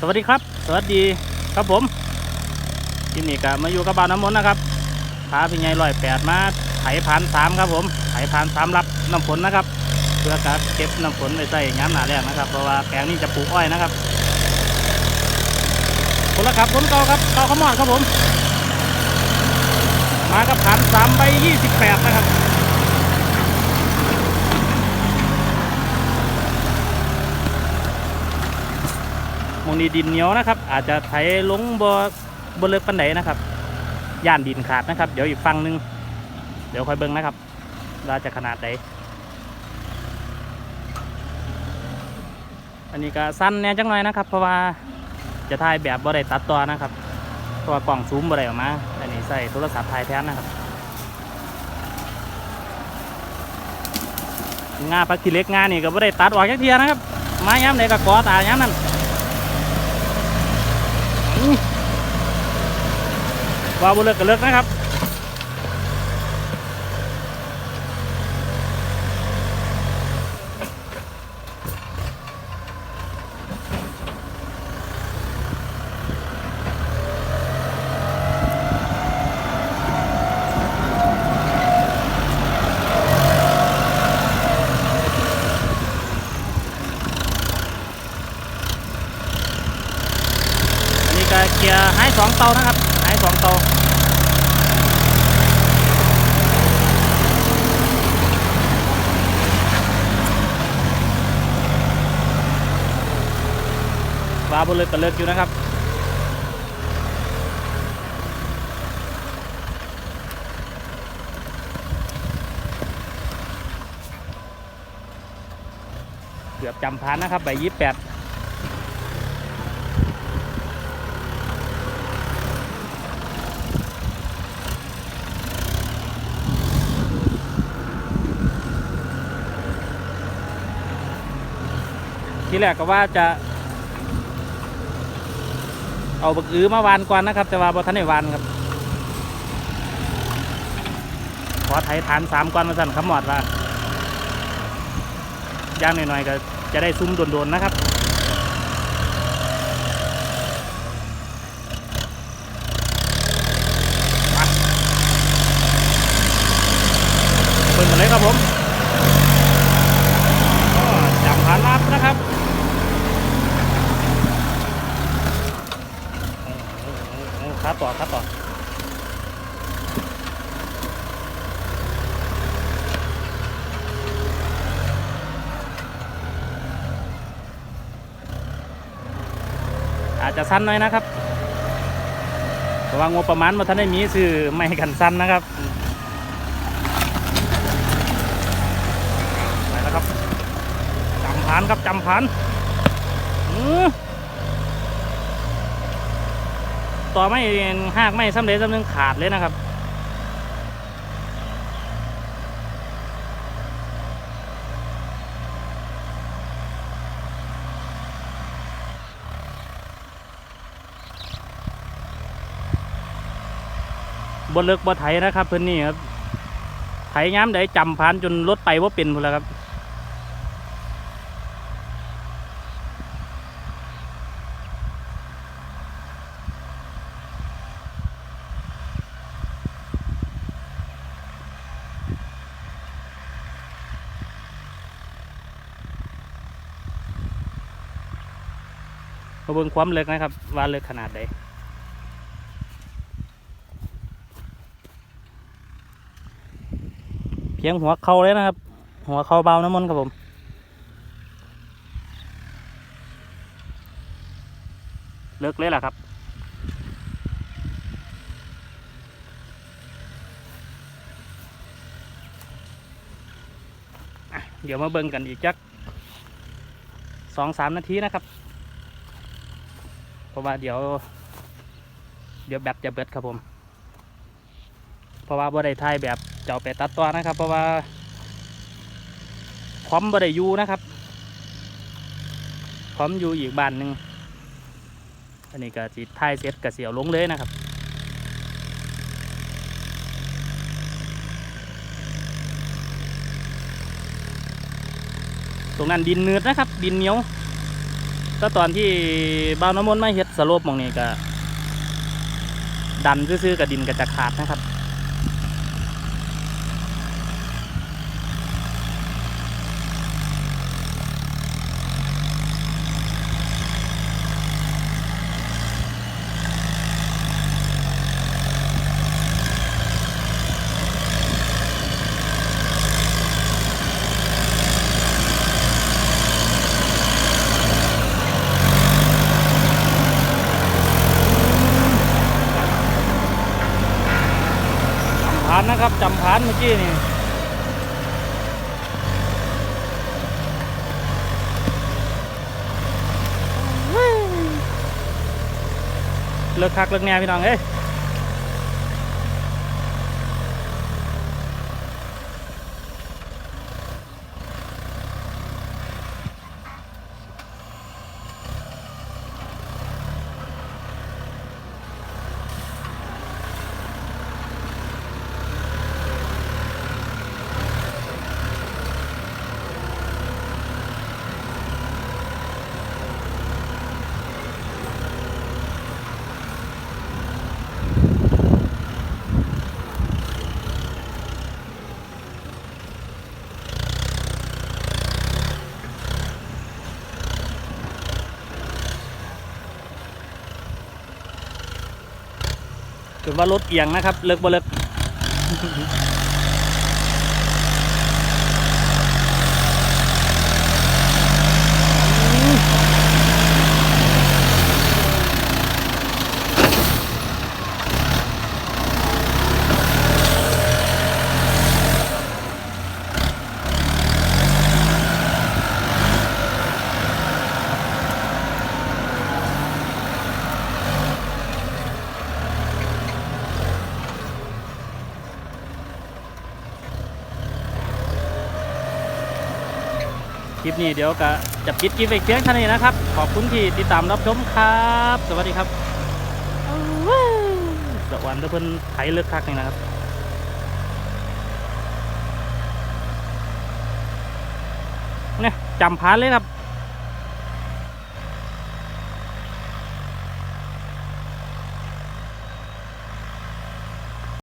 สวัสดีครับ สวัสดีครับผมคลิปนี้ก็มาอยู่กับบ่าวน้ำมนต์นะครับพาพี่ใหญ่ลอยแปดมาไถผ่านสามครับผมไถผ่านสามรับน้ำฝนนะครับ เพื่อการเก็บน้ำฝนไปใส่ย้ำหนาแรกนะครับ เพราะว่าแปลงนี้จะปลูกอ้อยนะครับคนละครับคนเก่าครับเก่าขมอดครับผม มากับผ่านสามใบยี่สิบแปดนะครับ มองนี้ดินเหนียวนะครับ อาจจะไถลงบ่บ่เลิกปันไหนนะครับย่านดินขาดนะครับ เดี๋ยวอีกฝั่งหนึง เดี๋ยวค่อยเบิ่งนะครับว่าจะขนาดใดอันนี้ก็สั้นแน่จังหน่อยนะครับ เพราะว่าจะถ่ายแบบบ่ได้ตัดต่อนะครับเพราะว่ากล่องซูมบ่ได้ออกมาอันนี้ใส่โทรศัพท์ถ่ายแทนนะครับงาปลาขี้เล็กงานี่ก็บ่ได้ตัดออกจักเทียนะครับไม้ย้ำใดก็กอตาย้ำนั่น ว่าบุเลิกก็เลิกนะครับ อันนี้ก็เกียร์ไฮ สองเตานะครับไฮสองเตาว่าบุเลิกก็เลิกอยู่นะครับเกือบจำพันนะครับใบยี่แปด ทีแรกก็ว่าจะ เอาบักอื้อมาวานก่อนนะครับ แต่ว่าบ่ทันได้วานครับ ขอไถฐานสามก่อนมาสั่นคำหมอดว่าย่างหน่อยๆก็จะได้ซุ้มโดนๆนะครับเปิดมาเลยครับผมจับผ่านรับนะครับโอ้โหโอ้โหขา ต่อขาต่ออาจจะสั้นหน่อยนะครับเพราะว่างบประมาณมาท่านได้มีซื้อไม่กันสั้นนะครับไปแล้วครับจำผ่านครับจำผ่านอือ ต่อไม่หากไม่สำเร็จสำนึงขาดเลยนะครับบนเลิกบ่ไถนะครับเพื่อนนี่ครับไถย้ำได้จำผ่านจนรถไปว่าเป็นพุ่นแล้วครับ เบิ่งความเล็กนะครับ ว่าเล็กขนาดใดเพียงหัวเข่าเลยนะครับ หัวเข่าเบาน้ำมันครับผมเลิกเลยแหละครับเดี๋ยวมาเบิ่งกันอีกจักสองสามนาทีนะครับ เพราะว่าเดี๋ยว เดี๋ยวแบตจะเบิดครับผม เพราะว่าบ่ได้ถ่ายแบบจะเอาไปตัดต่อนะครับ เพราะว่าพร้อมบ่ได้อยู่นะครับพร้อมอยู่อีกบ้านหนึ่งอันนี้ก็สิถ่ายเสร็จก็เสียวลงเลยนะครับตรงนั้นดินเนืดนะครับ ดินเหนียว ก็ตอนที่บ้านน้ำมนต์มาเฮ็ดสโลปมองนี้ก็ดันซื่อๆกับดินก็จะขาดนะครับานนะครับจำพานเมื่อกี้นี่เลิกคักเลิกแน่พี่น้องเอ้ย ถือว่ารถเอียงนะครับ เลิกบ่เลิก คลิปนี้เดี๋ยวก็จะปิดคลิปไปเพียงเท่านี้นะครับ ขอบคุณที่ติดตามรับชมครับ สวัสดีครับสวรรค์ทุกคนไถเลือกคักนี่นะครับเนี่ยจำพานเลยครับ